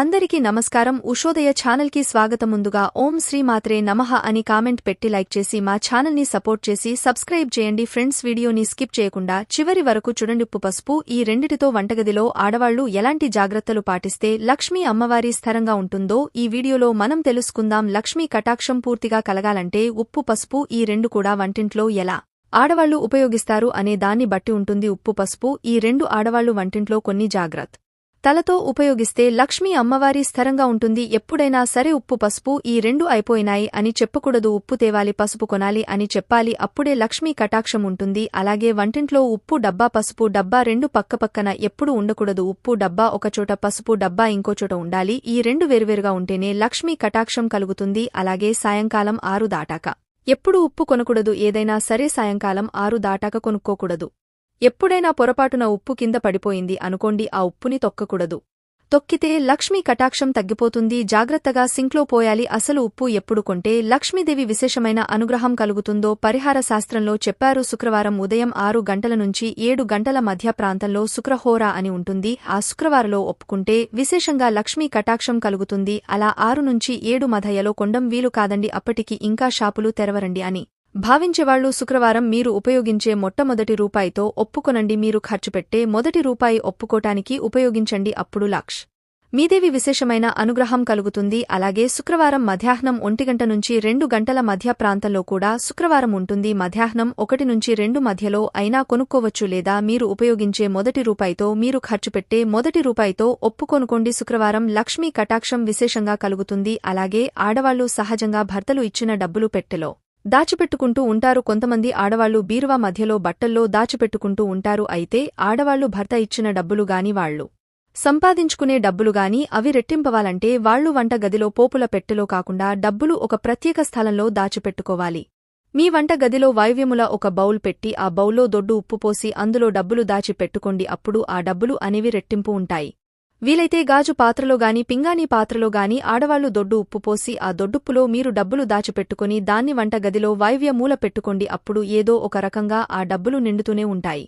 అందరికీ నమస్కారం. ఉషోదయ ఛానల్కి స్వాగతం ముందుగా ఓం శ్రీ మాత్రే నమః అని కామెంట్ పెట్టి లైక్ చేసి మా ఛానల్ని సపోర్ట్ చేసి సబ్స్క్రైబ్ చేయండి. ఫ్రెండ్స్ వీడియోని స్కిప్ చేయకుండా చివరి వరకు చూడండి. ఉప్పు పసుపు ఈ రెండిటితో వంటగదిలో ఆడవాళ్ళు ఎలాంటి జాగ్రత్తలు పాటిస్తే లక్ష్మీ అమ్మవారి స్థిరంగా ఉంటుందో ఈ వీడియోలో మనం తెలుసుకుందాం. లక్ష్మీ కటాక్షం పూర్తిగా కలగాలంటే ఉప్పు పసుపు ఈ రెండు కూడా వంటింట్లో ఎలా? ఆడవాళ్ళు ఉపయోగిస్తారు అనే దాన్ని బట్టి ఉంటుంది ఉప్పు పసుపు. ఈ రెండు ఆడవాళ్ళు వంటింట్లో కొన్ని జాగ్రత్త. తలతో ఉపయోగిస్తే లక్ష్మీ అమ్మవారి స్థిరంగా ఉంటుంది. ఎప్పుడైనా సరే ఉప్పు పసుపు ఈ రెండు అయిపోయినాయి అని చెప్పకూడదు. ఉప్పు తేవాలి పసుపు కొనాలి అని చెప్పాలి. అప్పుడే లక్ష్మీ కటాక్షం ఉంటుంది. అలాగే వంటింట్లో ఉప్పు డబ్బా పసుపు డబ్బా రెండు పక్కపక్కన ఎప్పుడు ఉండకూడదు. ఉప్పు డబ్బా ఒకచోట పసుపు డబ్బా ఇంకోచోట ఉండాలి. ఈ రెండు వేరువేరుగా ఉంటేనే లక్ష్మీ కటాక్షం కలుగుతుంది. అలాగే సాయంకాలం ఆరు దాటాక. ఎప్పుడు ఉప్పు కొనకూడదు. ఏదైనా సరే సాయంకాలం ఆరు దాటాక కొనుక్కోకూడదు. ఎప్పుడైనా పొరపాటున ఉప్పు కింద పడిపోయింది అనుకోండి ఆ ఉప్పుని తొక్కకూడదు. తొక్కితే లక్ష్మీ కటాక్షం తగ్గిపోతుంది జాగ్రత్తగా సింక్లో పోయాలి అసలు ఉప్పు ఎప్పుడు కొంటే లక్ష్మీదేవి విశేషమైన అనుగ్రహం కలుగుతుందో పరిహార శాస్త్రంలో చెప్పారు శుక్రవారం ఉదయం ఆరు గంటల నుంచి ఏడు గంటల మధ్య ప్రాంతంలో శుక్రహోరా అని ఉంటుంది ఆ శుక్రవారలో ఒప్పుకుంటే విశేషంగా లక్ష్మీ కటాక్షం కలుగుతుంది అలా ఆరు నుంచి ఏడు మధయలో కొండం వీలు కాదండి అప్పటికి ఇంకా షాపులు తెరవరండి అని. భావించేవాళ్ళు శుక్రవారం మీరు ఉపయోగించే మొట్టమొదటి రూపాయితో ఒప్పుకొనండి. మీరు ఖర్చు పెట్టే మొదటి రూపాయి ఒప్పుకోటానికి ఉపయోగించండి అప్పుడు లాక్ష్. మీదేవి విశేషమైన అనుగ్రహం కలుగుతుంది. అలాగే శుక్రవారం మధ్యాహ్నం ఒంటిగంట నుంచి రెండు గంటల మధ్య ప్రాంతంలో కూడా శుక్రవారం ఉంటుంది. మధ్యాహ్నం ఒకటి నుంచి రెండు మధ్యలో అయినా కొనుక్కోవచ్చు లేదా మీరు ఉపయోగించే మొదటి రూపాయితో మీరు ఖర్చు పెట్టే మొదటి రూపాయితో ఒప్పుకొనుకోండి. శుక్రవారం లక్ష్మీ కటాక్షం విశేషంగా కలుగుతుంది. అలాగే ఆడవాళ్ళు సహజంగా భర్తలు ఇచ్చిన డబ్బులు పెట్టెలో. దాచిపెట్టుకుంటూ ఉంటారు. కొంతమంది ఆడవాళ్ళు బీరువా మధ్యలో బట్టల్లో దాచిపెట్టుకుంటూ ఉంటారు. అయితే ఆడవాళ్ళు భర్త ఇచ్చిన డబ్బులుగాని వాళ్ళు సంపాదించుకునే డబ్బులుగాని అవి రెట్టింపవాలంటే వాళ్ళు వంట గదిలో పోపుల పెట్టెలో కాకుండా డబ్బులు ఒక ప్రత్యేక స్థలంలో దాచిపెట్టుకోవాలి. మీ వంట గదిలో వాయువ్యముల ఒక బౌల్ పెట్టి ఆ బౌల్లో దొడ్డు ఉప్పు పోసి అందులో డబ్బులు దాచి పెట్టుకోండి అప్పుడు ఆ డబ్బులు అనేవి రెట్టింపు ఉంటాయి. వీలైతే గాజు పాత్రలో గాని పింగాణీ పాత్రలో గాని ఆడవాళ్ళు దొడ్డు ఉప్పు పోసి ఆ దొడ్డుప్పులో మీరు డబ్బులు దాచిపెట్టుకుని దాన్ని వంట గదిలో వాయువ్య మూల పెట్టుకోండి. అప్పుడు ఏదో ఒక రకంగా ఆ డబ్బులు నిండుతూనే ఉంటాయి.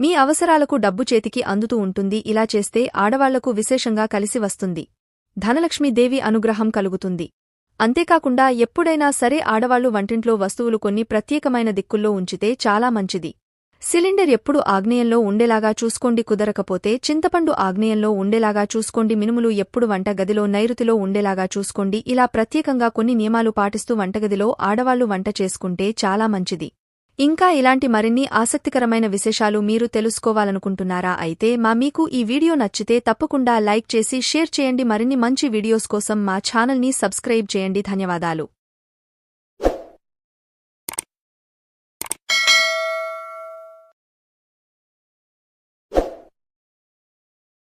మీ అవసరాలకు డబ్బు చేతికి అందుతూ ఉంటుంది. ఇలా చేస్తే ఆడవాళ్ళకు విశేషంగా కలిసి వస్తుంది. ధనలక్ష్మీదేవి అనుగ్రహం కలుగుతుంది. అంతేకాకుండా ఎప్పుడైనా సరే ఆడవాళ్ళు వంటింట్లో వస్తువులు కొన్ని ప్రత్యేకమైన దిక్కుల్లో ఉంచితే చాలా మంచిది. సిలిండర్ ఎప్పుడు ఆగ్నేయంలో ఉండేలాగా చూసుకోండి కుదరకపోతే చింతపండు ఆగ్నేయంలో ఉండేలాగా చూసుకోండి మినుములు ఎప్పుడు వంట గదిలో నైరుతిలో ఉండేలాగా చూసుకోండి. ఇలా ప్రత్యేకంగా కొన్ని నియమాలు పాటిస్తూ వంటగదిలో ఆడవాళ్ళు వంట చేసుకుంటే చాలా మంచిది. ఇంకా ఇలాంటి మరిన్ని ఆసక్తికరమైన విశేషాలు మీరు తెలుసుకోవాలనుకుంటున్నారా అయితే మా మీకు ఈ వీడియో నచ్చితే తప్పకుండా లైక్ చేసి షేర్ చేయండి. మరిన్ని మంచి వీడియోస్ కోసం మా ఛానల్ని సబ్స్క్రైబ్ చేయండి. ధన్యవాదాలు.